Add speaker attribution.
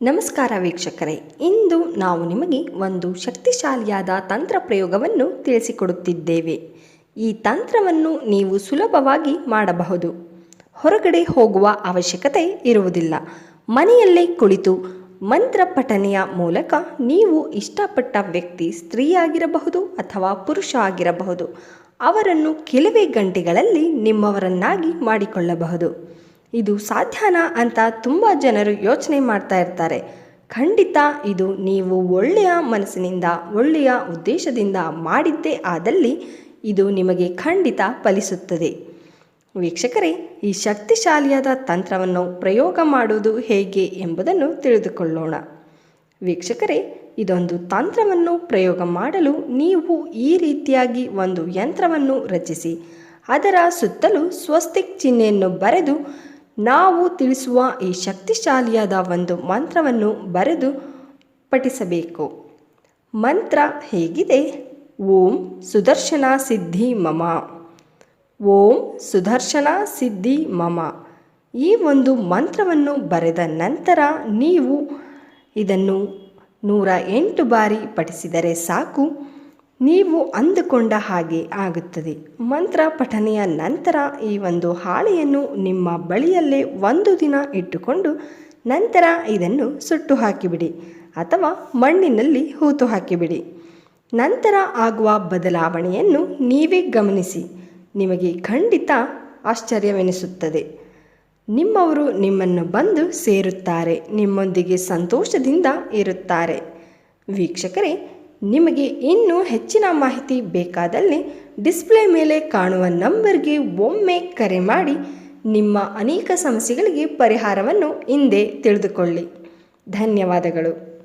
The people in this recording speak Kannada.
Speaker 1: ನಮಸ್ಕಾರ ವೀಕ್ಷಕರೇ, ಇಂದು ನಾವು ನಿಮಗೆ ಒಂದು ಶಕ್ತಿಶಾಲಿಯಾದ ತಂತ್ರ ಪ್ರಯೋಗವನ್ನು ತಿಳಿಸಿಕೊಡುತ್ತಿದ್ದೇವೆ. ಈ ತಂತ್ರವನ್ನು ನೀವು ಸುಲಭವಾಗಿ ಮಾಡಬಹುದು. ಹೊರಗಡೆ ಹೋಗುವ ಅವಶ್ಯಕತೆ ಇರುವುದಿಲ್ಲ. ಮನೆಯಲ್ಲೇ ಕುಳಿತು ಮಂತ್ರ ಪಠನೆಯ ಮೂಲಕ ನೀವು ಇಷ್ಟಪಟ್ಟ ವ್ಯಕ್ತಿ, ಸ್ತ್ರೀಯಾಗಿರಬಹುದು ಅಥವಾ ಪುರುಷ ಆಗಿರಬಹುದು, ಅವರನ್ನು ಕೆಲವೇ ಗಂಟೆಗಳಲ್ಲಿ ನಿಮ್ಮವರನ್ನಾಗಿ ಮಾಡಿಕೊಳ್ಳಬಹುದು. ಇದು ಸಾಧ್ಯನಾ ಅಂತ ತುಂಬ ಜನರು ಯೋಚನೆ ಮಾಡ್ತಾ ಇರ್ತಾರೆ. ಖಂಡಿತ ಇದು ನೀವು ಒಳ್ಳೆಯ ಮನಸ್ಸಿನಿಂದ, ಒಳ್ಳೆಯ ಉದ್ದೇಶದಿಂದ ಮಾಡಿದ್ದೇ ಆದಲ್ಲಿ ಇದು ನಿಮಗೆ ಖಂಡಿತ ಫಲಿಸುತ್ತದೆ. ವೀಕ್ಷಕರೇ, ಈ ಶಕ್ತಿಶಾಲಿಯಾದ ತಂತ್ರವನ್ನು ಪ್ರಯೋಗ ಮಾಡುವುದು ಹೇಗೆ ಎಂಬುದನ್ನು ತಿಳಿದುಕೊಳ್ಳೋಣ. ವೀಕ್ಷಕರೇ, ಇದೊಂದು ತಂತ್ರವನ್ನು ಪ್ರಯೋಗ ಮಾಡಲು ನೀವು ಈ ರೀತಿಯಾಗಿ ಒಂದು ಯಂತ್ರವನ್ನು ರಚಿಸಿ, ಅದರ ಸುತ್ತಲೂ ಸ್ವಸ್ತಿಕ್ ಚಿಹ್ನೆಯನ್ನು ಬರೆದು ನಾವು ತಿಳಿಸುವ ಈ ಶಕ್ತಿಶಾಲಿಯಾದ ಒಂದು ಮಂತ್ರವನ್ನು ಬರೆದು ಪಠಿಸಬೇಕು. ಮಂತ್ರ ಹೇಗಿದೆ? ಓಂ ಸುದರ್ಶನ ಸಿದ್ಧಿ ಮಮ. ಓಂ ಸುದರ್ಶನ ಸಿದ್ಧಿ ಮಮ. ಈ ಒಂದು ಮಂತ್ರವನ್ನು ಬರೆದ ನಂತರ ನೀವು ಇದನ್ನು ನೂರ ಎಂಟು ಬಾರಿ ಪಠಿಸಿದರೆ ಸಾಕು. ನೀವು ಅಂದುಕೊಂಡ ಹಾಗೆ ಆಗುತ್ತದೆ. ಮಂತ್ರ ಪಠನೆಯ ನಂತರ ಈ ಒಂದು ಹಾಳೆಯನ್ನು ನಿಮ್ಮ ಬಳಿಯಲ್ಲೇ ಒಂದು ದಿನ ಇಟ್ಟುಕೊಂಡು ನಂತರ ಇದನ್ನು ಸುಟ್ಟು ಹಾಕಿಬಿಡಿ ಅಥವಾ ಮಣ್ಣಿನಲ್ಲಿ ಹೂತು ಹಾಕಿಬಿಡಿ. ನಂತರ ಆಗುವ ಬದಲಾವಣೆಯನ್ನು ನೀವೇ ಗಮನಿಸಿ. ನಿಮಗೆ ಖಂಡಿತ ಆಶ್ಚರ್ಯವೆನಿಸುತ್ತದೆ. ನಿಮ್ಮವರು ನಿಮ್ಮನ್ನು ಬಂದು ಸೇರುತ್ತಾರೆ, ನಿಮ್ಮೊಂದಿಗೆ ಸಂತೋಷದಿಂದ ಇರುತ್ತಾರೆ. ವೀಕ್ಷಕರೇ ನಿಮಗೆ ಇನ್ನೂ ಹೆಚ್ಚಿನ ಮಾಹಿತಿ ಬೇಕಾದಲ್ಲಿ ಡಿಸ್ಪ್ಲೇ ಮೇಲೆ ಕಾಣುವ ನಂಬರ್ಗೆ ಒಮ್ಮೆ ಕರೆ ಮಾಡಿ ನಿಮ್ಮ ಅನೇಕ ಸಮಸ್ಯೆಗಳಿಗೆ ಪರಿಹಾರವನ್ನು ಹಿಂದೆ ತಿಳಿದುಕೊಳ್ಳಿ. ಧನ್ಯವಾದಗಳು.